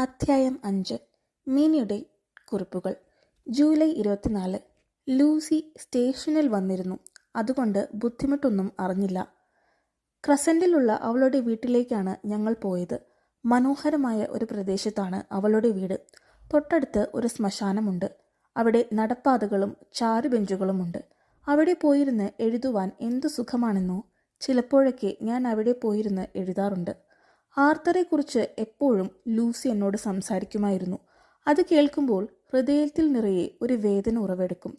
അധ്യായം അഞ്ച്. മിനിയുടെ കുറിപ്പുകൾ. ജൂലൈ ഇരുപത്തിനാല്. ലൂസി സ്റ്റേഷനിൽ വന്നിരുന്നു. അതുകൊണ്ട് ബുദ്ധിമുട്ടൊന്നും അറിഞ്ഞില്ല. ക്രസന്റിലുള്ള അവളുടെ വീട്ടിലേക്കാണ് ഞങ്ങൾ പോയത്. മനോഹരമായ ഒരു പ്രദേശത്താണ് അവളുടെ വീട്. തൊട്ടടുത്ത് ഒരു ശ്മശാനമുണ്ട്. അവിടെ നടപ്പാതകളും ചാരുബെഞ്ചുകളുമുണ്ട്. അവിടെ പോയിരുന്ന് എഴുതുവാൻ എന്തു സുഖമാണെന്നോ? ചിലപ്പോഴൊക്കെ ഞാൻ അവിടെ പോയിരുന്ന് എഴുതാറുണ്ട്. ആർത്തറെക്കുറിച്ച് എപ്പോഴും ലൂസി എന്നോട് സംസാരിക്കുമായിരുന്നു. അത് കേൾക്കുമ്പോൾ ഹൃദയത്തിൽ നിറയെ ഒരു വേദന ഉറവെടുക്കും.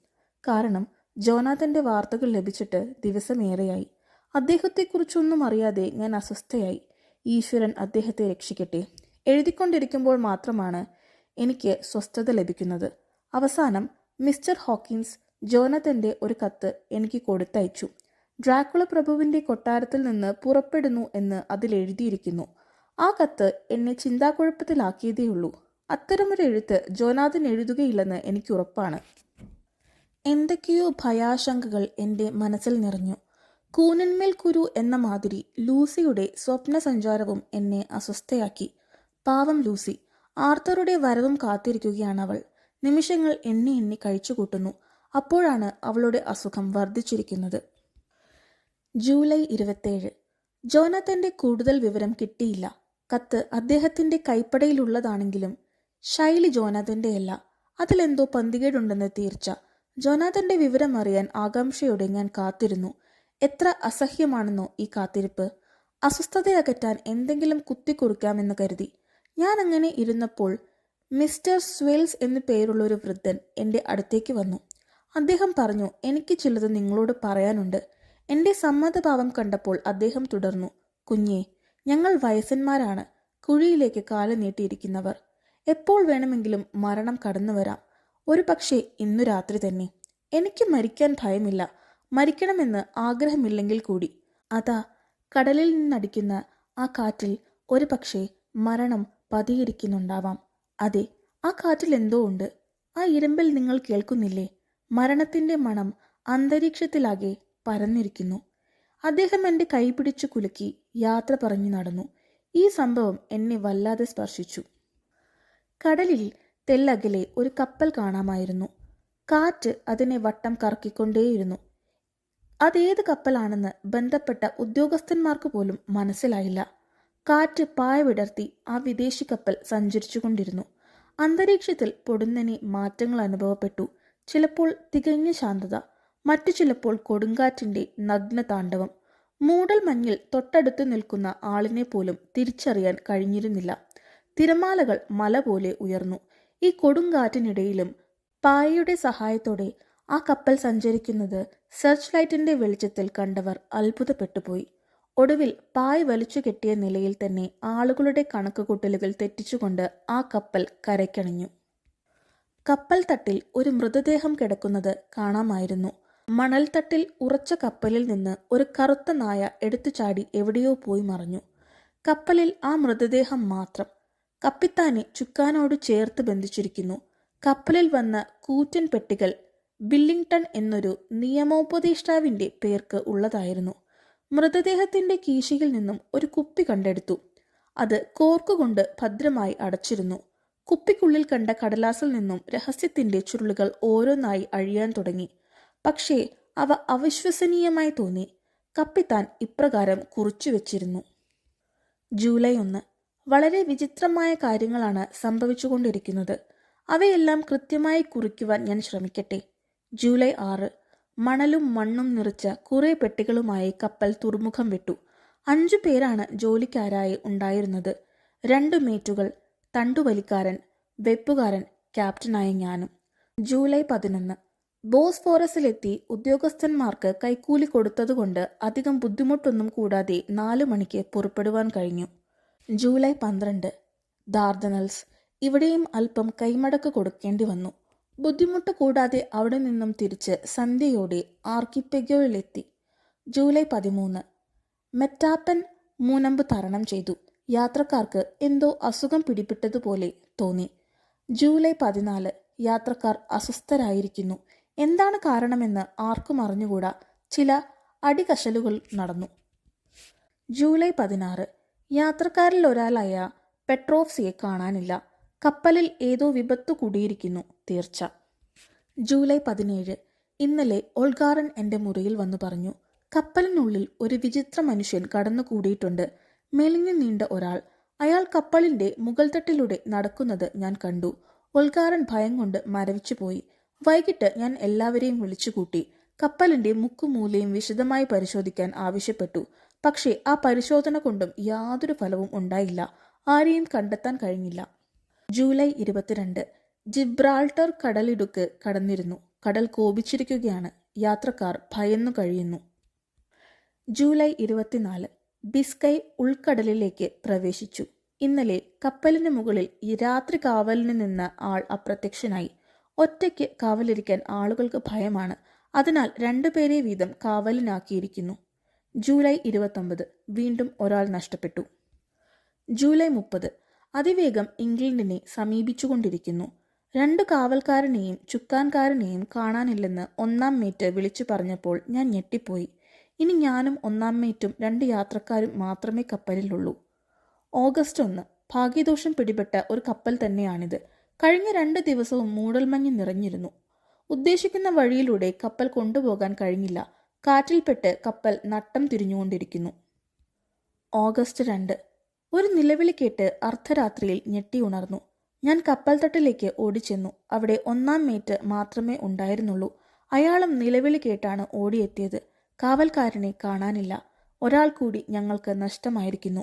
കാരണം ജോനാഥന്റെ വാർത്തകൾ ലഭിച്ചിട്ട് ദിവസമേറെയായി അദ്ദേഹത്തെക്കുറിച്ചൊന്നും അറിയാതെ ഞാൻ അസ്വസ്ഥയായി. ഈശ്വരൻ അദ്ദേഹത്തെ രക്ഷിക്കട്ടെ. എഴുതിക്കൊണ്ടിരിക്കുമ്പോൾ മാത്രമാണ് എനിക്ക് സ്വസ്ഥത ലഭിക്കുന്നത്. അവസാനം മിസ്റ്റർ ഹോക്കിൻസ് ജോനത്തന്റെ ഒരു കത്ത് എനിക്ക് കൊടുത്തയച്ചു. ഡ്രാക്കുള പ്രഭുവിന്റെ കൊട്ടാരത്തിൽ നിന്ന് പുറപ്പെടുന്നു എന്ന് അതിൽ എഴുതിയിരിക്കുന്നു ആ കത്ത് എന്നെ ചിന്താക്കുഴപ്പത്തിലാക്കിയതേയുള്ളൂ. അത്തരമൊരു എഴുത്ത് ജോനാഥൻ എഴുതുകയില്ലെന്ന് എനിക്ക് ഉറപ്പാണ്. എന്തൊക്കെയോ ഭയാശങ്കകൾ എന്റെ മനസ്സിൽ നിറഞ്ഞു. കൂനന്മേൽ കുരു എന്ന മാതിരി ലൂസിയുടെ സ്വപ്ന സഞ്ചാരവും എന്നെ അസ്വസ്ഥയാക്കി. പാവം ലൂസി ആർത്തറുടെ വരവും കാത്തിരിക്കുകയാണ് അവൾ. നിമിഷങ്ങൾ എണ്ണി എണ്ണി കഴിച്ചുകൂട്ടുന്നു അപ്പോഴാണ് അവളുടെ അസുഖം വർദ്ധിച്ചിരിക്കുന്നത്. ജൂലൈ ഇരുപത്തേഴ്. ജോനത്തിന്റെ കൂടുതൽ വിവരം കിട്ടിയില്ല. കത്ത് അദ്ദേഹത്തിന്റെ കൈപ്പടയിലുള്ളതാണെങ്കിലും ശൈലി ജോനാഥന്റെയല്ല. അതിലെന്തോ പന്തികേടുണ്ടെന്ന് തീർച്ച. ജോനാഥന്റെ വിവരം അറിയാൻ ആകാംക്ഷയോടെ ഞാൻ കാത്തിരുന്നു. എത്ര അസഹ്യമാണെന്നോ ഈ കാത്തിരിപ്പ്. അസ്വസ്ഥതയകറ്റാൻ എന്തെങ്കിലും കുത്തിക്കുറിക്കാമെന്ന് കരുതി. ഞാൻ അങ്ങനെ ഇരുന്നപ്പോൾ മിസ്റ്റർ സ്വെൽസ് എന്നു പേരുള്ള ഒരു വൃദ്ധൻ എന്റെ അടുത്തേക്ക് വന്നു. അദ്ദേഹം പറഞ്ഞു എനിക്ക് ചിലത് നിങ്ങളോട് പറയാനുണ്ട്. എന്റെ സമ്മതഭാവം കണ്ടപ്പോൾ അദ്ദേഹം തുടർന്നു കുഞ്ഞേ ഞങ്ങൾ വയസ്സന്മാരാണ്. കുഴിയിലേക്ക് കാൽ നീട്ടിയിരിക്കുന്നവർ. എപ്പോൾ വേണമെങ്കിലും മരണം കടന്നു വരാം. ഒരു പക്ഷേ ഇന്നു രാത്രി തന്നെ. എനിക്ക് മരിക്കാൻ ഭയമില്ല. മരിക്കണമെന്ന് ആഗ്രഹമില്ലെങ്കിൽ കൂടി. അതാ കടലിൽ നിന്നടിക്കുന്ന ആ കാറ്റിൽ ഒരു പക്ഷേ മരണം പതിയിരിക്കുന്നുണ്ടാവാം. അതെ ആ കാറ്റിൽ എന്തോ ഉണ്ട്. ആ ഇരമ്പിൽ നിങ്ങൾ കേൾക്കുന്നില്ലേ? മരണത്തിന്റെ മണം അന്തരീക്ഷത്തിലാകെ പരന്നിരിക്കുന്നു. അദ്ദേഹം എന്റെ കൈ പിടിച്ചു കുലുക്കി യാത്ര പറഞ്ഞു നടന്നു. ഈ സംഭവം എന്നെ വല്ലാതെ സ്പർശിച്ചു. കടലിൽ തെല്ലകലെ ഒരു കപ്പൽ കാണാമായിരുന്നു. കാറ്റ് അതിനെ വട്ടം കറക്കിക്കൊണ്ടേയിരുന്നു. അതേത് കപ്പലാണെന്ന് ബന്ധപ്പെട്ട ഉദ്യോഗസ്ഥന്മാർക്ക് പോലും മനസ്സിലായില്ല. കാറ്റ് പായ വിടർത്തി ആ വിദേശി കപ്പൽ സഞ്ചരിച്ചുകൊണ്ടിരുന്നു. അന്തരീക്ഷത്തിൽ പൊടുന്നനെ മാറ്റങ്ങൾ അനുഭവപ്പെട്ടു. ചിലപ്പോൾ തികഞ്ഞ ശാന്തത മറ്റു ചിലപ്പോൾ കൊടുങ്കാറ്റിന്റെ നഗ്ന താണ്ഡവം മൂടൽ മഞ്ഞിൽ തൊട്ടടുത്ത് നിൽക്കുന്ന ആളിനെ പോലും തിരിച്ചറിയാൻ കഴിഞ്ഞിരുന്നില്ല. തിരമാലകൾ മല പോലെ ഉയർന്നു. ഈ കൊടുങ്കാറ്റിനിടയിലും പായയുടെ സഹായത്തോടെ ആ കപ്പൽ സഞ്ചരിക്കുന്നത് സെർച്ച് ലൈറ്റിന്റെ വെളിച്ചത്തിൽ കണ്ടവർ അത്ഭുതപ്പെട്ടുപോയി. ഒടുവിൽ പായ വലിച്ചു കെട്ടിയ നിലയിൽ തന്നെ ആളുകളുടെ കണക്കുകൂട്ടലുകൾ തെറ്റിച്ചുകൊണ്ട് ആ കപ്പൽ കരയ്ക്കണിഞ്ഞു. കപ്പൽ തട്ടിൽ ഒരു മൃതദേഹം കിടക്കുന്നത് കാണാമായിരുന്നു. മണൽത്തട്ടിൽ ഉറച്ച കപ്പലിൽ നിന്ന് ഒരു കറുത്ത നായ എടുത്തു ചാടി എവിടെയോ പോയി മറഞ്ഞു. കപ്പലിൽ ആ മൃതദേഹം മാത്രം. കപ്പിത്താനെ ചുക്കാനോട് ചേർത്ത് ബന്ധിച്ചിരിക്കുന്നു. കപ്പലിൽ വന്ന കൂറ്റൻ പെട്ടികൾ ബില്ലിംഗ്ടൺ എന്നൊരു നിയമോപദേഷ്ടാവിന്റെ പേർക്ക് ഉള്ളതായിരുന്നു. മൃതദേഹത്തിന്റെ കീശയിൽ നിന്നും ഒരു കുപ്പി കണ്ടെടുത്തു. അത് കോർക്കുകൊണ്ട് ഭദ്രമായി അടച്ചിരുന്നു. കുപ്പിക്കുള്ളിൽ കണ്ട കടലാസിൽ നിന്നും രഹസ്യത്തിന്റെ ചുരുളുകൾ ഓരോന്നായി അഴിയാൻ തുടങ്ങി. പക്ഷേ അവ അവിശ്വസനീയമായി തോന്നി. കപ്പിത്താൻ ഇപ്രകാരം കുറിച്ചു വെച്ചിരുന്നു. ജൂലൈ ഒന്ന്. വളരെ വിചിത്രമായ കാര്യങ്ങളാണ് സംഭവിച്ചുകൊണ്ടിരിക്കുന്നത്. അവയെല്ലാം കൃത്യമായി കുറിക്കുവാൻ ഞാൻ ശ്രമിക്കട്ടെ. ജൂലൈ ആറ്. മണലും മണ്ണും നിറച്ച കുറെ പെട്ടികളുമായി കപ്പൽ തുറമുഖം വിട്ടു. അഞ്ചു പേരാണ് ജോലിക്കാരായി ഉണ്ടായിരുന്നത്. രണ്ടു മേറ്റുകൾ തണ്ടുവലിക്കാരൻ വെപ്പുകാരൻ ക്യാപ്റ്റനായ ഞാനും. ജൂലൈ പതിനൊന്ന്. ബോസ്ഫോറസിലെത്തി ഉദ്യോഗസ്ഥന്മാർക്ക് കൈക്കൂലി കൊടുത്തതുകൊണ്ട് അധികം ബുദ്ധിമുട്ടൊന്നും കൂടാതെ നാലു മണിക്ക് പുറപ്പെടുവാൻ കഴിഞ്ഞു. ജൂലൈ പന്ത്രണ്ട്. ദാർദനൽസ്. ഇവിടെയും അല്പം കൈമടക്ക് കൊടുക്കേണ്ടി വന്നു. ബുദ്ധിമുട്ട് കൂടാതെ അവിടെ നിന്നും തിരിച്ച് സന്ധ്യയോടെ ആർക്കിപ്പെഗോയിലെത്തി. ജൂലൈ പതിമൂന്ന്. മെറ്റാപ്പൻ മൂനമ്പ് തരണം ചെയ്തു. യാത്രക്കാർക്ക് എന്തോ അസുഖം പിടിപ്പെട്ടതുപോലെ തോന്നി. ജൂലൈ പതിനാല്. യാത്രക്കാർ അസ്വസ്ഥരായിരിക്കുന്നു. എന്താണ് കാരണമെന്ന് ആർക്കും അറിഞ്ഞുകൂടാ. ചില അടികശലുകൾ നടന്നു. ജൂലൈ പതിനാറ്. യാത്രക്കാരിൽ ഒരാളായ പെട്രോഫ്സിയെ കാണാനില്ല. കപ്പലിൽ ഏതോ വിപത്തു കൂടിയിരിക്കുന്നു. തീർച്ച. ജൂലൈ പതിനേഴ്. ഇന്നലെ ഒൾഗാറൻ എന്റെ മുറിയിൽ വന്നു പറഞ്ഞു കപ്പലിനുള്ളിൽ ഒരു വിചിത്ര മനുഷ്യൻ കടന്നു കൂടിയിട്ടുണ്ട് മെലിഞ്ഞു നീണ്ട ഒരാൾ. അയാൾ കപ്പലിന്റെ മുകൾ തട്ടിലൂടെ നടക്കുന്നത് ഞാൻ കണ്ടു. ഒൾഗാറൻ ഭയം കൊണ്ട് മരവിച്ചു പോയി. വൈകിട്ട് ഞാൻ എല്ലാവരെയും വിളിച്ചുകൂട്ടി കപ്പലിന്റെ മുക്കുമൂലയും വിശദമായി പരിശോധിക്കാൻ ആവശ്യപ്പെട്ടു. പക്ഷേ ആ പരിശോധന കൊണ്ടും യാതൊരു ഫലവും ഉണ്ടായില്ല. ആരെയും കണ്ടെത്താൻ കഴിഞ്ഞില്ല. ജൂലൈ ഇരുപത്തിരണ്ട്. ജിബ്രാൾട്ടർ കടലിടുക്ക് കടന്നിരുന്നു. കടൽ കോപിച്ചിരിക്കുകയാണ്. യാത്രക്കാർ ഭയന്നു കഴിയുന്നു. ജൂലൈ ഇരുപത്തിനാല്. ബിസ്കൈ ഉൾക്കടലിലേക്ക് പ്രവേശിച്ചു. ഇന്നലെ കപ്പലിന് മുകളിൽ ഈ രാത്രി കാവലിന് നിന്ന ആൾ അപ്രത്യക്ഷനായി. ഒറ്റയ്ക്ക് കാവലിരിക്കാൻ ആളുകൾക്ക് ഭയമാണ്. അതിനാൽ രണ്ടുപേരെ വീതം കാവലിനാക്കിയിരിക്കുന്നു. ജൂലൈ ഇരുപത്തൊമ്പത് വീണ്ടും ഒരാൾ നഷ്ടപ്പെട്ടു. ജൂലൈ മുപ്പത് അതിവേഗം ഇംഗ്ലണ്ടിനെ സമീപിച്ചുകൊണ്ടിരിക്കുന്നു. രണ്ടു കാവൽക്കാരനെയും ചുക്കാൻകാരനെയും കാണാനില്ലെന്ന് ഒന്നാം മേറ്റ് വിളിച്ചു പറഞ്ഞപ്പോൾ ഞാൻ ഞെട്ടിപ്പോയി. ഇനി ഞാനും ഒന്നാം മേറ്റും രണ്ട് യാത്രക്കാരും മാത്രമേ കപ്പലിലുള്ളൂ. ഓഗസ്റ്റ് ഒന്ന് ഭാഗ്യദോഷം പിടിപെട്ട ഒരു കപ്പൽ തന്നെയാണിത്. കഴിഞ്ഞ രണ്ട് ദിവസവും മൂടൽമഞ്ഞ് നിറഞ്ഞിരുന്നു. ഉദ്ദേശിക്കുന്ന വഴിയിലൂടെ കപ്പൽ കൊണ്ടുപോകാൻ കഴിഞ്ഞില്ല. കാറ്റിൽപ്പെട്ട് കപ്പൽ നട്ടം തിരിഞ്ഞുകൊണ്ടിരിക്കുന്നു. ഓഗസ്റ്റ് രണ്ട്. ഒരു നിലവിളി കേട്ട് അർദ്ധരാത്രിയിൽ ഞെട്ടി ഉണർന്നു. ഞാൻ കപ്പൽ തട്ടിലേക്ക് ഓടിച്ചെന്നു. അവിടെ ഒന്നാം മേറ്റ് മാത്രമേ ഉണ്ടായിരുന്നുള്ളൂ. അയാളും നിലവിളി കേട്ടാണ് ഓടിയെത്തിയത്. കാവൽക്കാരനെ കാണാനില്ല. ഒരാൾ കൂടി ഞങ്ങൾക്ക് നഷ്ടമായിരിക്കുന്നു.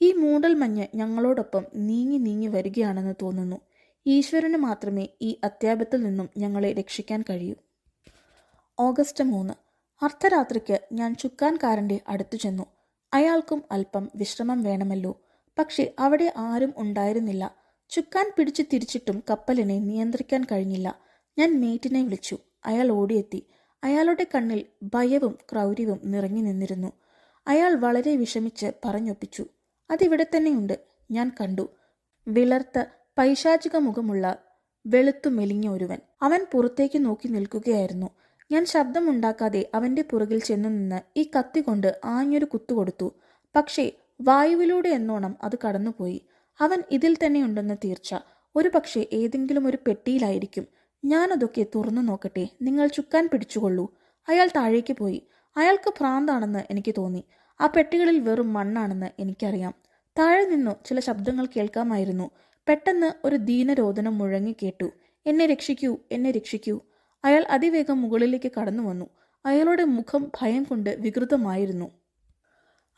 ഈ മൂടൽമഞ്ഞ് ഞങ്ങളോടൊപ്പം നീങ്ങി നീങ്ങി വരികയാണെന്ന് തോന്നുന്നു. ഈശ്വരന് മാത്രമേ ഈ അത്യാപത്തിൽ നിന്നും ഞങ്ങളെ രക്ഷിക്കാൻ കഴിയൂ. ഓഗസ്റ്റ് മൂന്ന്. അർദ്ധരാത്രിക്ക് ഞാൻ ചുക്കാൻകാരന്റെ അടുത്തു ചെന്നു. അയാൾക്കും അല്പം വിശ്രമം വേണമല്ലോ. പക്ഷേ അവിടെ ആരും ഉണ്ടായിരുന്നില്ല. ചുക്കാൻ പിടിച്ചു തിരിച്ചിട്ടും കപ്പലിനെ നിയന്ത്രിക്കാൻ കഴിഞ്ഞില്ല. ഞാൻ മേറ്റിനെ വിളിച്ചു. അയാൾ ഓടിയെത്തി. അയാളുടെ കണ്ണിൽ ഭയവും ക്രൗര്യവും നിറഞ്ഞു നിന്നിരുന്നു. അയാൾ വളരെ വിഷമിച്ച് പറഞ്ഞൊപ്പിച്ചു. അതിവിടെ തന്നെയുണ്ട്. ഞാൻ കണ്ടു. വിളർത്ത പൈശാചിക മുഖമുള്ള വെളുത്തു മെലിഞ്ഞ ഒരുവൻ. അവൻ പുറത്തേക്ക് നോക്കി നിൽക്കുകയായിരുന്നു. ഞാൻ ശബ്ദമുണ്ടാക്കാതെ അവന്റെ പുറകിൽ ചെന്നു നിന്ന് ഈ കത്തി കൊണ്ട് ആഞ്ഞൊരു കുത്തുകൊടുത്തു പക്ഷേ വായുവിലൂടെ എന്നോണം അത് കടന്നുപോയി. അവൻ ഇതിൽ തന്നെയുണ്ടെന്ന് തീർച്ച. ഒരു പക്ഷേ ഏതെങ്കിലും ഒരു പെട്ടിയിലായിരിക്കും. ഞാനതൊക്കെ തുറന്നു നോക്കട്ടെ. നിങ്ങൾ ചുക്കാൻ പിടിച്ചുകൊള്ളൂ. അയാൾ താഴേക്ക് പോയി. അയാൾക്ക് ഭ്രാന്താണെന്ന് എനിക്ക് തോന്നി. ആ പെട്ടികളിൽ വെറും മണ്ണാണെന്ന് എനിക്കറിയാം. താഴെ നിന്നു ചില ശബ്ദങ്ങൾ കേൾക്കാമായിരുന്നു. പെട്ടെന്ന് ഒരു ദീനരോദനം മുഴങ്ങി കേട്ടു. എന്നെ രക്ഷിക്കൂ എന്നെ രക്ഷിക്കൂ. അയാൾ അതിവേഗം മുകളിലേക്ക് കടന്നു വന്നു. അയാളുടെ മുഖം ഭയം കൊണ്ട് വികൃതമായിരുന്നു.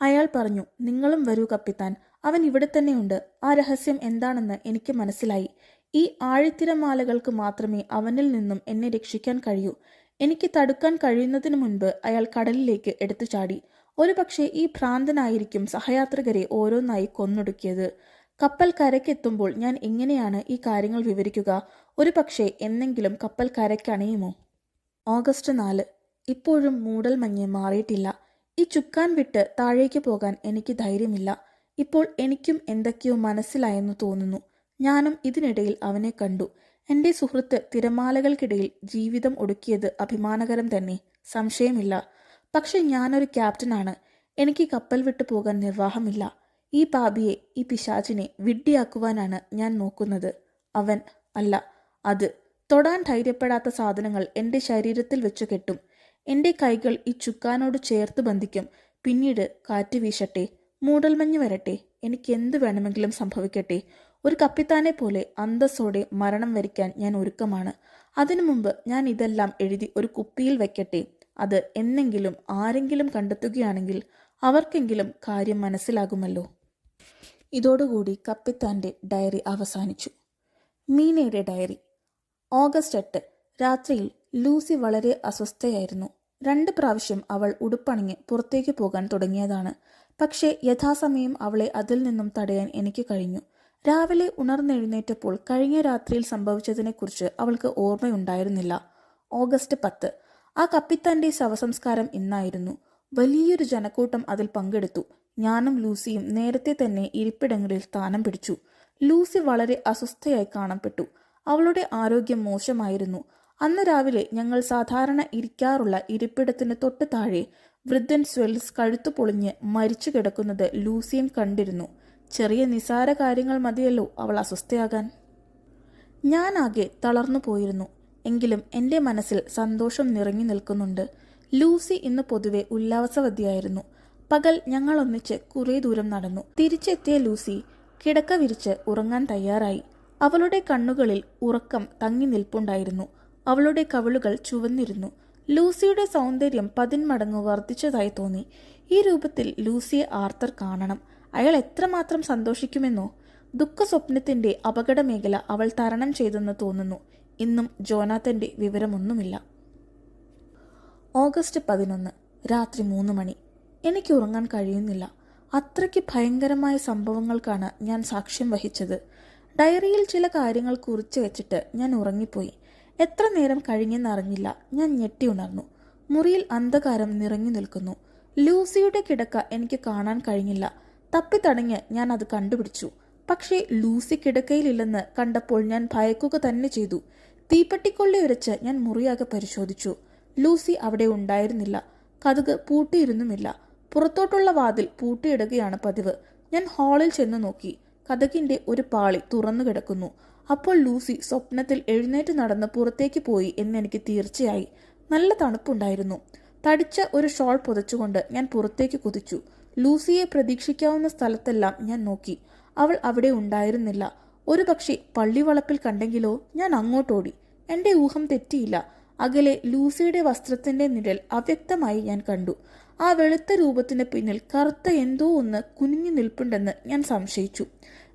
അയാൾ പറഞ്ഞു നിങ്ങളും വരൂ കപ്പിത്താൻ. അവൻ ഇവിടെ തന്നെയുണ്ട്. ആ രഹസ്യം എന്താണെന്ന് എനിക്ക് മനസ്സിലായി. ഈ ആഴിത്തിരമാലകൾക്ക് മാത്രമേ അവനിൽ നിന്നും എന്നെ രക്ഷിക്കാൻ കഴിയൂ. എനിക്ക് തടുക്കാൻ കഴിയുന്നതിന് മുൻപ് അയാൾ കടലിലേക്ക് എടുത്തു ചാടി ഒരുപക്ഷെ ഈ ഭ്രാന്തനായിരിക്കും സഹയാത്രികരെ ഓരോന്നായി കൊന്നൊടുക്കിയത്. കപ്പൽ കരയ്ക്കെത്തുമ്പോൾ ഞാൻ എങ്ങനെയാണ് ഈ കാര്യങ്ങൾ വിവരിക്കുക? ഒരു പക്ഷേ എന്നെങ്കിലും കപ്പൽ കരയ്ക്കണയുമോ ഓഗസ്റ്റ് നാല്. ഇപ്പോഴും മൂടൽ മഞ്ഞ് മാറിയിട്ടില്ല. ഈ ചുക്കാൻ വിട്ട് താഴേക്ക് പോകാൻ എനിക്ക് ധൈര്യമില്ല. ഇപ്പോൾ എനിക്കും എന്തൊക്കെയോ മനസ്സിലായെന്ന് തോന്നുന്നു. ഞാനും ഇതിനിടയിൽ അവനെ കണ്ടു. എന്റെ സുഹൃത്ത് തിരമാലകൾക്കിടയിൽ ജീവിതം ഒടുക്കിയത് അഭിമാനകരം തന്നെ. സംശയമില്ല. പക്ഷെ ഞാനൊരു ക്യാപ്റ്റനാണ്. എനിക്ക് കപ്പൽ വിട്ടു പോകാൻ നിർവാഹമില്ല. ഈ പാപിയെ ഈ പിശാചിനെ വിഡ്ഢിയാക്കുവാനാണ് ഞാൻ നോക്കുന്നത്. അവൻ അല്ല അത് തൊടാൻ ധൈര്യപ്പെടാത്ത സാധനങ്ങൾ എന്റെ ശരീരത്തിൽ വെച്ചു കെട്ടും. എന്റെ കൈകൾ ഈ ചുക്കാനോട് ചേർത്ത് ബന്ധിക്കും. പിന്നീട് കാറ്റ് വീശട്ടെ മൂടൽമഞ്ഞ് വരട്ടെ എനിക്ക് എന്ത് വേണമെങ്കിലും സംഭവിക്കട്ടെ. ഒരു കപ്പിത്താനെ പോലെ അന്തസ്സോടെ മരണം വരിക്കാൻ ഞാൻ ഒരുക്കമാണ്. അതിനു മുമ്പ് ഞാൻ ഇതെല്ലാം എഴുതി ഒരു കുപ്പിയിൽ വെക്കട്ടെ. അത് എന്നെങ്കിലും ആരെങ്കിലും കണ്ടെത്തുകയാണെങ്കിൽ അവർക്കെങ്കിലും കാര്യം മനസ്സിലാകുമല്ലോ. ഇതോടുകൂടി കപ്പിത്താന്റെ ഡയറി അവസാനിച്ചു. മീനയുടെ ഡയറി. ഓഗസ്റ്റ് എട്ട് രാത്രിയിൽ ലൂസി വളരെ അസ്വസ്ഥയായിരുന്നു. രണ്ട് പ്രാവശ്യം അവൾ ഉടുപ്പണിഞ്ഞ് പുറത്തേക്ക് പോകാൻ തുടങ്ങിയതാണ്. പക്ഷേ യഥാസമയം അവളെ അതിൽ നിന്നും തടയാൻ എനിക്ക് കഴിഞ്ഞു. രാവിലെ ഉണർന്നെഴുന്നേറ്റപ്പോൾ കഴിഞ്ഞ രാത്രിയിൽ സംഭവിച്ചതിനെക്കുറിച്ച് അവൾക്ക് ഓർമ്മയുണ്ടായിരുന്നില്ല. ഓഗസ്റ്റ് പത്ത് ആ കപ്പിത്താന്റെ ശവസംസ്കാരം ഇന്നായിരുന്നു. വലിയൊരു ജനക്കൂട്ടം അതിൽ പങ്കെടുത്തു. ഞാനും ലൂസിയും നേരത്തെ തന്നെ ഇരിപ്പിടങ്ങളിൽ സ്ഥാനം പിടിച്ചു. ലൂസി വളരെ അസ്വസ്ഥയായി കാണപ്പെട്ടു. അവളുടെ ആരോഗ്യം മോശമായിരുന്നു. അന്ന് രാവിലെ ഞങ്ങൾ സാധാരണ ഇരിക്കാറുള്ള ഇരിപ്പിടത്തിന് തൊട്ട് താഴെ വൃദ്ധൻ സ്വെൽസ് കഴുത്തു പൊളിഞ്ഞ് മരിച്ചു കിടക്കുന്നത് ലൂസിയും കണ്ടിരുന്നു. ചെറിയ നിസാര കാര്യങ്ങൾ മതിയല്ലോ അവൾ അസ്വസ്ഥയാകാൻ. ഞാനാകെ തളർന്നു പോയിരുന്നു. എങ്കിലും എന്റെ മനസ്സിൽ സന്തോഷം നിറങ്ങി നിൽക്കുന്നുണ്ട്. ലൂസി ഇന്ന് പൊതുവെ ഉല്ലാസവതിയായിരുന്നു. പകൽ ഞങ്ങൾ ഒന്നിച്ച് കുറേ ദൂരം നടന്നു. തിരിച്ചെത്തിയ ലൂസി കിടക്ക വിരിച്ച് ഉറങ്ങാൻ തയ്യാറായി. അവളുടെ കണ്ണുകളിൽ ഉറക്കം തങ്ങി നിൽപ്പുണ്ടായിരുന്നു. അവളുടെ കവിളുകൾ ചുവന്നിരുന്നു. ലൂസിയുടെ സൗന്ദര്യം പതിന്മടങ്ങ് വർദ്ധിച്ചതായി തോന്നി. ഈ രൂപത്തിൽ ലൂസിയെ ആർത്തർ കാണണം. അയാൾ എത്രമാത്രം സന്തോഷിക്കുമെന്നോ. ദുഃഖസ്വപ്നത്തിന്റെ അപകട മേഖല അവൾ തരണം ചെയ്തെന്ന് തോന്നുന്നു. ഇന്നും ജോനാഥന്റെ വിവരമൊന്നുമില്ല. ഓഗസ്റ്റ് പതിനൊന്ന് രാത്രി മൂന്ന് മണി. എനിക്ക് ഉറങ്ങാൻ കഴിയുന്നില്ല. അത്രയ്ക്ക് ഭയങ്കരമായ സംഭവങ്ങൾക്കാണ് ഞാൻ സാക്ഷ്യം വഹിച്ചത്. ഡയറിയിൽ ചില കാര്യങ്ങൾ കുറിച്ചു വെച്ചിട്ട് ഞാൻ ഉറങ്ങിപ്പോയി. എത്ര നേരം കഴിഞ്ഞെന്നറിഞ്ഞില്ല ഞാൻ ഞെട്ടി ഉണർന്നു. മുറിയിൽ അന്ധകാരം നിറഞ്ഞു നിൽക്കുന്നു. ലൂസിയുടെ കിടക്ക എനിക്ക് കാണാൻ കഴിഞ്ഞില്ല. തപ്പിത്തടഞ്ഞ് ഞാൻ അത് കണ്ടുപിടിച്ചു. പക്ഷേ ലൂസി കിടക്കയിലില്ലെന്ന് കണ്ടപ്പോൾ ഞാൻ ഭയക്കുക തന്നെ ചെയ്തു. തീപ്പെട്ടിക്കൊള്ളി ഉരച്ച് ഞാൻ മുറിയാകെ പരിശോധിച്ചു. ലൂസി അവിടെ ഉണ്ടായിരുന്നില്ല. കതുക് പൂട്ടിയിരുന്നുമില്ല. പുറത്തോട്ടുള്ള വാതിൽ പൂട്ടിയിടുകയാണ് പതിവ്. ഞാൻ ഹാളിൽ ചെന്ന് നോക്കി. കഥകിന്റെ ഒരു പാളി തുറന്നു കിടക്കുന്നു. അപ്പോൾ ലൂസി സ്വപ്നത്തിൽ എഴുന്നേറ്റ് നടന്ന് പുറത്തേക്ക് പോയി എന്നെനിക്ക് തീർച്ചയായി. നല്ല തണുപ്പുണ്ടായിരുന്നു. തടിച്ച ഒരു ഷോൾ പുതച്ചുകൊണ്ട് ഞാൻ പുറത്തേക്ക് കുതിച്ചു. ലൂസിയെ പ്രതീക്ഷിക്കാവുന്ന സ്ഥലത്തെല്ലാം ഞാൻ നോക്കി. അവൾ അവിടെ ഉണ്ടായിരുന്നില്ല. ഒരു പക്ഷേ പള്ളിവളപ്പിൽ കണ്ടെങ്കിലോ ഞാൻ അങ്ങോട്ടോടി. എന്റെ ഊഹം തെറ്റിയില്ല. അകലെ ലൂസിയുടെ വസ്ത്രത്തിന്റെ നിഴൽ അവ്യക്തമായി ഞാൻ കണ്ടു. ആ വെളുത്ത രൂപത്തിന് പിന്നിൽ കറുത്ത എന്തോ ഒന്ന് കുനിഞ്ഞു നിൽപ്പുണ്ടെന്ന് ഞാൻ സംശയിച്ചു.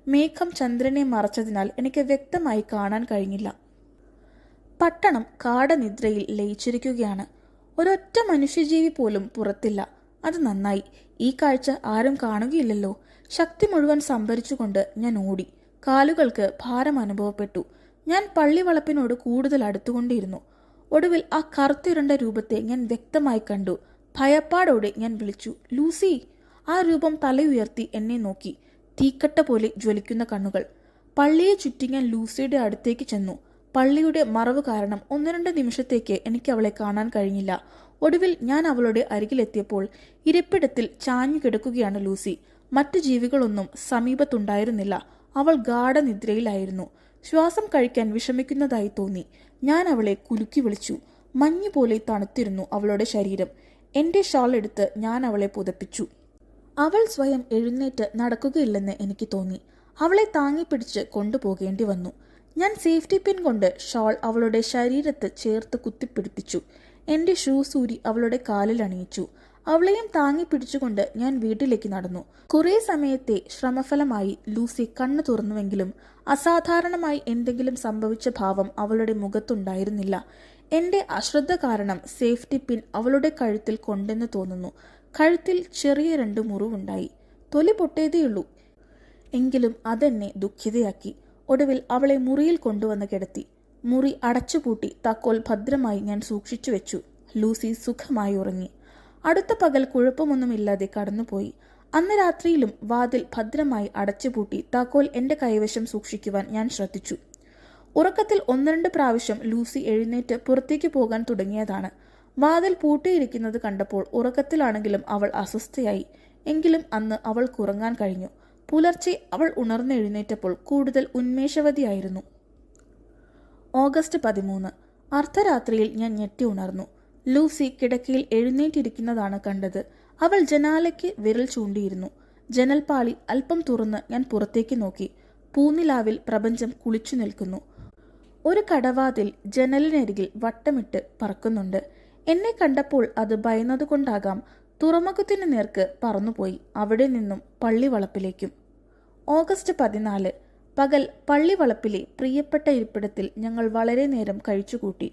മേഘം ചന്ദ്രനെ മറച്ചതിനാൽ എനിക്ക് വ്യക്തമായി കാണാൻ കഴിഞ്ഞില്ല. പട്ടണം കാടനിദ്രയിൽ ലയിച്ചിരിക്കുകയാണ്. ഒരൊറ്റ മനുഷ്യജീവി പോലും പുറത്തില്ല. അത് നന്നായി. ഈ കാഴ്ച ആരും കാണുകയില്ലല്ലോ. ശക്തി മുഴുവൻ സംഭരിച്ചുകൊണ്ട് ഞാൻ ഓടി. കാലുകൾക്ക് ഭാരം അനുഭവപ്പെട്ടു. ഞാൻ പള്ളിവളപ്പിനോട് കൂടുതൽ അടുത്തുകൊണ്ടിരുന്നു. ഒടുവിൽ ആ കറുത്തിരണ്ട രൂപത്തെ ഞാൻ വ്യക്തമായി കണ്ടു. ഭയപ്പാടോടെ ഞാൻ വിളിച്ചു ലൂസി ആ രൂപം തലയുയർത്തി എന്നെ നോക്കി. തീക്കട്ട പോലെ ജ്വലിക്കുന്ന കണ്ണുകൾ. പള്ളിയെ ചുറ്റി ഞാൻ ലൂസിയുടെ അടുത്തേക്ക് ചെന്നു. പള്ളിയുടെ മറവ് കാരണം ഒന്ന് രണ്ട് നിമിഷത്തേക്ക് എനിക്ക് അവളെ കാണാൻ കഴിഞ്ഞില്ല. ഒടുവിൽ ഞാൻ അവളുടെ അരികിലെത്തിയപ്പോൾ ഇരിപ്പിടത്തിൽ ചാഞ്ഞു കിടക്കുകയാണ് ലൂസി. മറ്റു ജീവികളൊന്നും സമീപത്തുണ്ടായിരുന്നില്ല. അവൾ ഗാഠനിദ്രയിലായിരുന്നു. ശ്വാസം കഴിക്കാൻ വിഷമിക്കുന്നതായി തോന്നി. ഞാൻ അവളെ കുലുക്കി വിളിച്ചു. മഞ്ഞുപോലെ തണുത്തിരുന്നു അവളുടെ ശരീരം. എന്റെ ഷാൾ എടുത്ത് ഞാൻ അവളെ പുതപ്പിച്ചു. അവൾ സ്വയം എഴുന്നേറ്റ് നടക്കുകയില്ലെന്ന് എനിക്ക് തോന്നി. അവളെ താങ്ങിപ്പിടിച്ച് കൊണ്ടുപോകേണ്ടി വന്നു. ഞാൻ സേഫ്റ്റി പിൻ കൊണ്ട് ഷാൾ അവളുടെ ശരീരത്ത് ചേർത്ത് കുത്തിപ്പിടിപ്പിച്ചു. എന്റെ ഷൂ സൂരി അവളുടെ കാലിൽ അണിയിച്ചു. അവളെയും താങ്ങി പിടിച്ചുകൊണ്ട് ഞാൻ വീട്ടിലേക്ക് നടന്നു. കുറേ സമയത്തെ ശ്രമഫലമായി ലൂസി കണ്ണു തുറന്നുവെങ്കിലും അസാധാരണമായി എന്തെങ്കിലും സംഭവിച്ച ഭാവം അവളുടെ മുഖത്തുണ്ടായിരുന്നില്ല. എന്റെ അശ്രദ്ധ കാരണം സേഫ്റ്റി പിൻ അവളുടെ കഴുത്തിൽ കൊണ്ടെന്ന് തോന്നുന്നു. കഴുത്തിൽ ചെറിയ രണ്ട് മുറിവുണ്ടായി. തൊലി പൊട്ടേതേയുള്ളൂ എങ്കിലും അതെന്നെ ദുഃഖിതയാക്കി. ഒടുവിൽ അവളെ മുറിയിൽ കൊണ്ടുവന്ന് കിടത്തി. മുറി അടച്ചുപൂട്ടി തക്കോൽ ഭദ്രമായി ഞാൻ സൂക്ഷിച്ചു വെച്ചു. ലൂസി സുഖമായി ഉറങ്ങി. അടുത്ത പകൽ കുഴപ്പമൊന്നുമില്ലാതെ കടന്നുപോയി. അന്ന് രാത്രിയിലും വാതിൽ ഭദ്രമായി അടച്ചുപൂട്ടി താക്കോൽ എന്റെ കൈവശം സൂക്ഷിക്കുവാൻ ഞാൻ ശ്രദ്ധിച്ചു. ഉറക്കത്തിൽ ഒന്ന് രണ്ട് പ്രാവശ്യം ലൂസി എഴുന്നേറ്റ് പുറത്തേക്ക് പോകാൻ തുടങ്ങിയതാണ്. വാതിൽ പൂട്ടിയിരിക്കുന്നത് കണ്ടപ്പോൾ ഉറക്കത്തിലാണെങ്കിലും അവൾ അസ്വസ്ഥയായി. എങ്കിലും അന്ന് അവൾ ഉറങ്ങാൻ കഴിഞ്ഞു. പുലർച്ചെ അവൾ ഉണർന്നെഴുന്നേറ്റപ്പോൾ കൂടുതൽ ഉന്മേഷവതിയായിരുന്നു. ഓഗസ്റ്റ് പതിമൂന്ന്. അർദ്ധരാത്രിയിൽ ഞാൻ ഞെട്ടി ഉണർന്നു. ലൂസി കിടക്കയിൽ എഴുന്നേറ്റിരിക്കുന്നതാണ് കണ്ടത്. അവൾ ജനാലയ്ക്ക് വിരൽ ചൂണ്ടിയിരുന്നു. ജനൽപാളി അല്പം തുറന്ന് ഞാൻ പുറത്തേക്ക് നോക്കി. പൂനിലാവിൽ പ്രപഞ്ചം കുളിച്ചു നിൽക്കുന്നു. ഒരു കടവാതിൽ ജനലിനരികിൽ വട്ടമിട്ട് പറക്കുന്നുണ്ട്. എന്നെ കണ്ടപ്പോൾ അത് ഭയന്നതുകൊണ്ടാകാം തുറമുഖത്തിന് നേർക്ക് പറന്നുപോയി അവിടെ നിന്നും പള്ളിവളപ്പിലേക്കും. ഓഗസ്റ്റ് പതിനാല് പകൽ പള്ളിവളപ്പിലെ പ്രിയപ്പെട്ട ഇരിപ്പിടത്തിൽ ഞങ്ങൾ വളരെ നേരം കഴിച്ചുകൂട്ടി.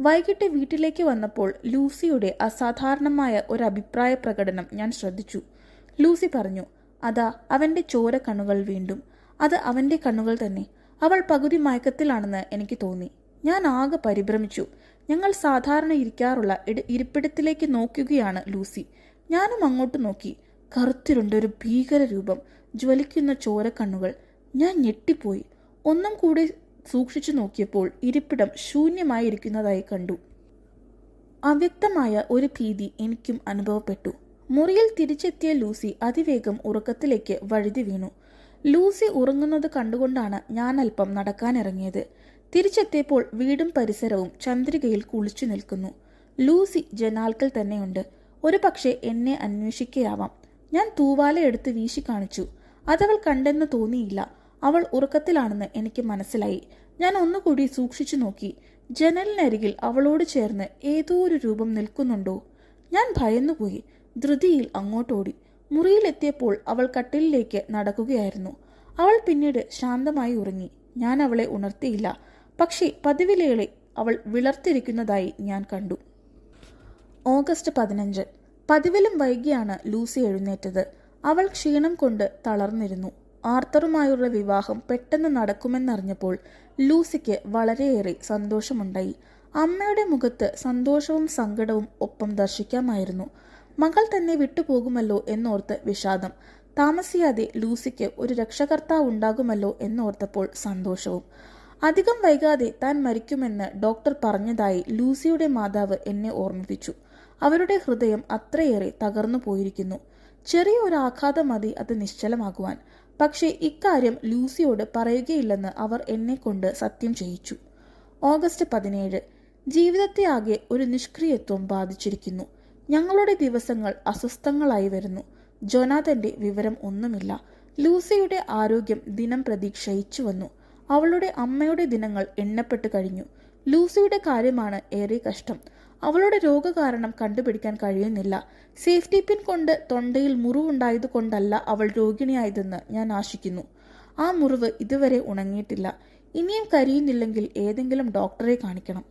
വൈകിട്ട് വീട്ടിലേക്ക് വന്നപ്പോൾ ലൂസിയുടെ അസാധാരണമായ ഒരു അഭിപ്രായ പ്രകടനം ഞാൻ ശ്രദ്ധിച്ചു. ലൂസി പറഞ്ഞു അതാ അവന്റെ ചോര കണ്ണുകൾ വീണ്ടും. അത് അവന്റെ കണ്ണുകൾ തന്നെ. അവൾ പകുതി മയക്കത്തിലാണെന്ന് എനിക്ക് തോന്നി. ഞാൻ ആകെ പരിഭ്രമിച്ചു. ഞങ്ങൾ സാധാരണ ഇരിക്കാറുള്ള ഇരിപ്പിടത്തിലേക്ക് നോക്കുകയാണ് ലൂസി. ഞാനും അങ്ങോട്ട് നോക്കി. കറുത്തിരുണ്ടൊരു ഭീകര രൂപം. ജ്വലിക്കുന്ന ചോരക്കണ്ണുകൾ. ഞാൻ ഞെട്ടിപ്പോയി. ഒന്നും കൂടി സൂക്ഷിച്ചു നോക്കിയപ്പോൾ ഇരിപ്പിടം ശൂന്യമായിരിക്കുന്നതായി കണ്ടു. അവ്യക്തമായ ഒരു ഭീതി എനിക്കും അനുഭവപ്പെട്ടു. മുറിയിൽ തിരിച്ചെത്തിയ ലൂസി അതിവേഗം ഉറക്കത്തിലേക്ക് വഴുതി വീണു. ലൂസി ഉറങ്ങുന്നത് കണ്ടുകൊണ്ടാണ് ഞാൻ അല്പം നടക്കാനിറങ്ങിയത്. തിരിച്ചെത്തിയപ്പോൾ വീടും പരിസരവും ചന്ദ്രികയിൽ കുളിച്ചു നിൽക്കുന്നു. ലൂസി ജനാൽക്കൽ തന്നെയുണ്ട്. ഒരു പക്ഷേ എന്നെ അന്വേഷിക്കയാവാം. ഞാൻ തൂവാല എടുത്ത് വീശി കാണിച്ചു. അതവൾ കണ്ടെന്ന് തോന്നിയില്ല. അവൾ ഉറക്കത്തിലാണെന്ന് എനിക്ക് മനസ്സിലായി. ഞാൻ ഒന്നുകൂടി സൂക്ഷിച്ചു നോക്കി. ജനലിനരികിൽ അവളോട് ചേർന്ന് ഏതോ ഒരു രൂപം നിൽക്കുന്നുണ്ടോ? ഞാൻ ഭയന്നുപോയി. ധൃതിയിൽ അങ്ങോട്ടോടി. മുറിയിലെത്തിയപ്പോൾ അവൾ കട്ടിലിലേക്ക് നടക്കുകയായിരുന്നു. അവൾ പിന്നീട് ശാന്തമായി ഉറങ്ങി. ഞാൻ അവളെ ഉണർത്തിയില്ല. പക്ഷേ പതിവിലേളെ അവൾ വിളർത്തിരിക്കുന്നതായി ഞാൻ കണ്ടു. ഓഗസ്റ്റ് പതിനഞ്ച്. പതിവിലും വൈകിയാണ് ലൂസി എഴുന്നേറ്റത്. അവൾ ക്ഷീണം കൊണ്ട് തളർന്നിരുന്നു. ആർത്തറുമായുള്ള വിവാഹം പെട്ടെന്ന് നടക്കുമെന്നറിഞ്ഞപ്പോൾ ലൂസിക്ക് വളരെയേറെ സന്തോഷമുണ്ടായി. അമ്മയുടെ മുഖത്ത് സന്തോഷവും സങ്കടവും ഒപ്പം ദർശിക്കാമായിരുന്നു. മകൾ തന്നെ വിട്ടുപോകുമല്ലോ എന്നോർത്ത് വിഷാദം. താമസിയാതെ ലൂസിക്ക് ഒരു രക്ഷകർത്താവ് ഉണ്ടാകുമല്ലോ എന്നോർത്തപ്പോൾ സന്തോഷവും. അധികം വൈകാതെ താൻ മരിക്കുമെന്ന് ഡോക്ടർ പറഞ്ഞതായി ലൂസിയുടെ മാതാവ് എന്നെ ഓർമ്മിപ്പിച്ചു. അവരുടെ ഹൃദയം അത്രയേറെ തകർന്നു പോയിരിക്കുന്നു. ചെറിയ ഒരു ആഘാതം മതി അത് നിശ്ചലമാകുവാൻ. പക്ഷേ ഇക്കാര്യം ലൂസിയോട് പറയുകയില്ലെന്ന് അവർ എന്നെ കൊണ്ട് സത്യം ചെയ്യിച്ചു. ഓഗസ്റ്റ് പതിനേഴ്. ജീവിതത്തെ ആകെ ഒരു നിഷ്ക്രിയത്വം ബാധിച്ചിരിക്കുന്നു. ഞങ്ങളുടെ ദിവസങ്ങൾ അസ്വസ്ഥങ്ങളായി വരുന്നു. ജോനാഥന്റെ വിവരം ഒന്നുമില്ല. ലൂസിയുടെ ആരോഗ്യം ദിനം പ്രതി ക്ഷയിച്ചു വന്നു. അവളുടെ അമ്മയുടെ ദിനങ്ങൾ എണ്ണപ്പെട്ട് കഴിഞ്ഞു. ലൂസിയുടെ കാര്യമാണ് ഏറെ കഷ്ടം. അവളുടെ രോഗകാരണം കണ്ടുപിടിക്കാൻ കഴിയുന്നില്ല. സേഫ്റ്റി പിൻ കൊണ്ട് തൊണ്ടയിൽ മുറിവുണ്ടായത് കൊണ്ടല്ല അവൾ രോഗിണിയായതെന്ന് ഞാൻ ആശിക്കുന്നു. ആ മുറിവ് ഇതുവരെ ഉണങ്ങിയിട്ടില്ല. ഇനിയും കരിയുന്നില്ലെങ്കിൽ ഏതെങ്കിലും ഡോക്ടറെ കാണിക്കണം.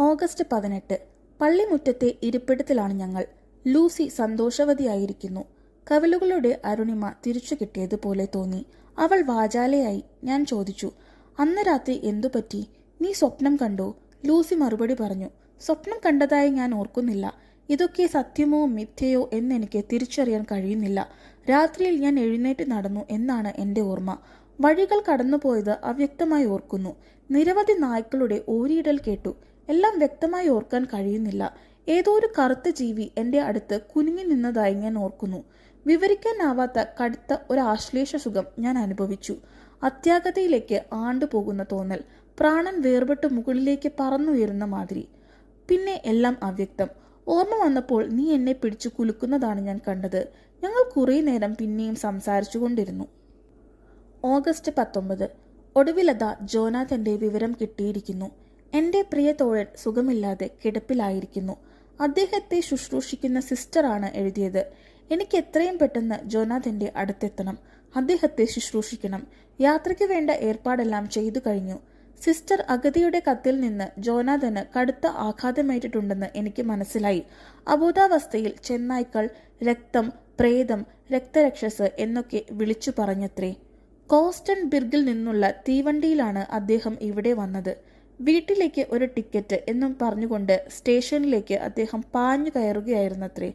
ഓഗസ്റ്റ് പതിനെട്ട്. പള്ളിമുറ്റത്തെ ഇരിപ്പിടത്തിലാണ് ഞങ്ങൾ. ലൂസി സന്തോഷവതിയായിരിക്കുന്നു. കവിളുകളുടെ അരുണിമ തിരിച്ചു കിട്ടിയതുപോലെ തോന്നി. അവൾ വാചാലയായി ഞാൻ ചോദിച്ചു അന്ന് രാത്രി എന്തുപറ്റി നീ സ്വപ്നം കണ്ടോ? ലൂസി മറുപടി പറഞ്ഞു സ്വപ്നം കണ്ടതായി ഞാൻ ഓർക്കുന്നില്ല. ഇതൊക്കെ സത്യമോ മിഥ്യയോ എന്നെനിക്ക് തിരിച്ചറിയാൻ കഴിയുന്നില്ല. രാത്രിയിൽ ഞാൻ എഴുന്നേറ്റ് നടന്നു എന്നാണ് എന്റെ ഓർമ്മ. വഴികൾ കടന്നുപോയത് അവ്യക്തമായി ഓർക്കുന്നു. നിരവധി നായ്ക്കളുടെ ഓരിയിടൽ കേട്ടു. എല്ലാം വ്യക്തമായി ഓർക്കാൻ കഴിയുന്നില്ല. ഏതോ ഒരു കറുത്ത ജീവി എന്റെ അടുത്ത് കുനിങ്ങി നിന്നതായി ഞാൻ ഓർക്കുന്നു. വിവരിക്കാനാവാത്ത കടുത്ത ഒരു ആശ്ലേഷ സുഖം ഞാൻ അനുഭവിച്ചു. അത്യാഗതയിലേക്ക് ആണ്ടുപോകുന്ന തോന്നൽ പ്രാണൻ വേർപെട്ട് മുകളിലേക്ക് പറന്നുയരുന്ന മാതിരി. പിന്നെ എല്ലാം അവ്യക്തം. ഓർമ്മ വന്നപ്പോൾ നീ എന്നെ പിടിച്ചു കുലുക്കുന്നതാണ് ഞാൻ കണ്ടത്. ഞങ്ങൾ കുറെ നേരം പിന്നെയും സംസാരിച്ചു കൊണ്ടിരുന്നു ഓഗസ്റ്റ് പത്തൊമ്പത്. ഒടുവിലത ജോനാഥന്റെ വിവരം കിട്ടിയിരിക്കുന്നു. എന്റെ പ്രിയ തോഴൻ സുഖമില്ലാതെ കിടപ്പിലായിരിക്കുന്നു. അദ്ദേഹത്തെ ശുശ്രൂഷിക്കുന്ന സിസ്റ്ററാണ് എഴുതിയത്. എനിക്ക് എത്രയും പെട്ടെന്ന് ജോനാഥന്റെ അടുത്തെത്തണം. അദ്ദേഹത്തെ ശുശ്രൂഷിക്കണം. യാത്രയ്ക്ക് വേണ്ട ഏർപ്പാടെല്ലാം ചെയ്തു കഴിഞ്ഞു. സിസ്റ്റർ അഗതിയുടെ കത്തിൽ നിന്ന് ജോനാഥന് കടുത്ത ആഘാതമേറ്റിട്ടുണ്ടെന്ന് എനിക്ക് മനസ്സിലായി. അബോധാവസ്ഥയിൽ ചെന്നായ്ക്കൾ രക്തം പ്രേതം രക്തരക്ഷസ് എന്നൊക്കെ വിളിച്ചു പറഞ്ഞത്രേ. കോസ്റ്റൺ ബിർഗിൽ നിന്നുള്ള തീവണ്ടിയിലാണ് അദ്ദേഹം ഇവിടെ വന്നത്. വീട്ടിലേക്ക് ഒരു ടിക്കറ്റ് എന്നും പറഞ്ഞുകൊണ്ട് സ്റ്റേഷനിലേക്ക് അദ്ദേഹം പാഞ്ഞു കയറുകയായിരുന്നത്രേ.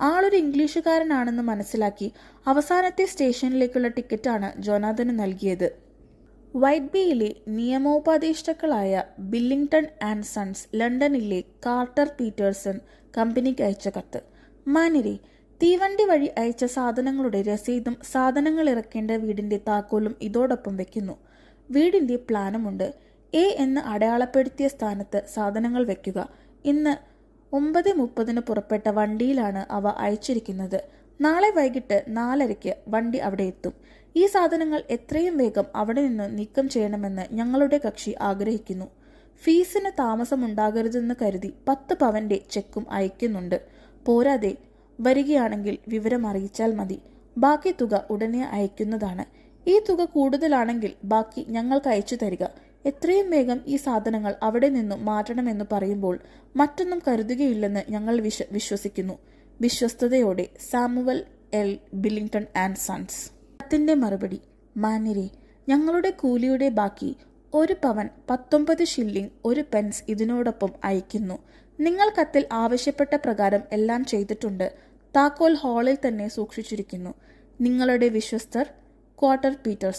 ആളൊരു ഇംഗ്ലീഷുകാരനാണെന്ന് മനസ്സിലാക്കി അവസാനത്തെ സ്റ്റേഷനിലേക്കുള്ള ടിക്കറ്റാണ് ജോനാഥന് നൽകിയത്. വൈറ്റ്ബിയിലെ നിയമോപദേഷ്ടാക്കളായ ബില്ലിംഗ്ടൺ ആൻഡ് സൺസ് ലണ്ടനിലെ കാർട്ടർ പീറ്റേഴ്സൺ കമ്പനിക്ക് അയച്ച കത്ത്. മാനിരെ തീവണ്ടി വഴി അയച്ച സാധനങ്ങളുടെ രസീതും സാധനങ്ങൾ ഇറക്കേണ്ട വീടിന്റെ താക്കോലും ഇതോടൊപ്പം വെക്കുന്നു. വീടിന്റെ പ്ലാനുമുണ്ട്. എ എന്ന് അടയാളപ്പെടുത്തിയ സ്ഥാനത്ത് സാധനങ്ങൾ വെക്കുക. ഇന്ന് ഒമ്പത് മുപ്പതിന് പുറപ്പെട്ട വണ്ടിയിലാണ് അവ അയച്ചിരിക്കുന്നത്. നാളെ വൈകിട്ട് നാലരയ്ക്ക് വണ്ടി അവിടെ എത്തും. ഈ സാധനങ്ങൾ എത്രയും വേഗം അവിടെ നിന്ന് നീക്കം ചെയ്യണമെന്ന് ഞങ്ങളുടെ കക്ഷി ആഗ്രഹിക്കുന്നു. ഫീസിന് താമസമുണ്ടാകരുതെന്ന് കരുതി പത്ത് പവന്റെ ചെക്കും അയക്കുന്നുണ്ട്. പോരാതെ വരികയാണെങ്കിൽ വിവരം അറിയിച്ചാൽ മതി. ബാക്കി തുക ഉടനെ അയക്കുന്നതാണ്. ഈ തുക കൂടുതലാണെങ്കിൽ ബാക്കി ഞങ്ങൾക്ക് അയച്ചു തരിക. എത്രയും വേഗം ഈ സാധനങ്ങൾ അവിടെ നിന്നും മാറ്റണമെന്ന് പറയുമ്പോൾ മറ്റൊന്നും കരുതുകയില്ലെന്ന് ഞങ്ങൾ വിശ്വ വിശ്വസിക്കുന്നു. വിശ്വസ്തയോടെ Samuel L. Billington and Sons. കത്തിന്റെ മറുപടി മാന്യരെ ഞങ്ങളുടെ കൂലിയുടെ ബാക്കി ഒരു പവൻ പത്തൊമ്പത് ഷില്ലിംഗ് ഒരു പെൻസ് ഇതിനോടൊപ്പം അയക്കുന്നു നിങ്ങൾ കത്തിൽ ആവശ്യപ്പെട്ട പ്രകാരം എല്ലാം ചെയ്തിട്ടുണ്ട്. താക്കോൽ ഹാളിൽ തന്നെ സൂക്ഷിച്ചിരിക്കുന്നു. നിങ്ങളുടെ വിശ്വസ്തർ ക്വാർട്ടർ പീറ്റേഴ്സ്.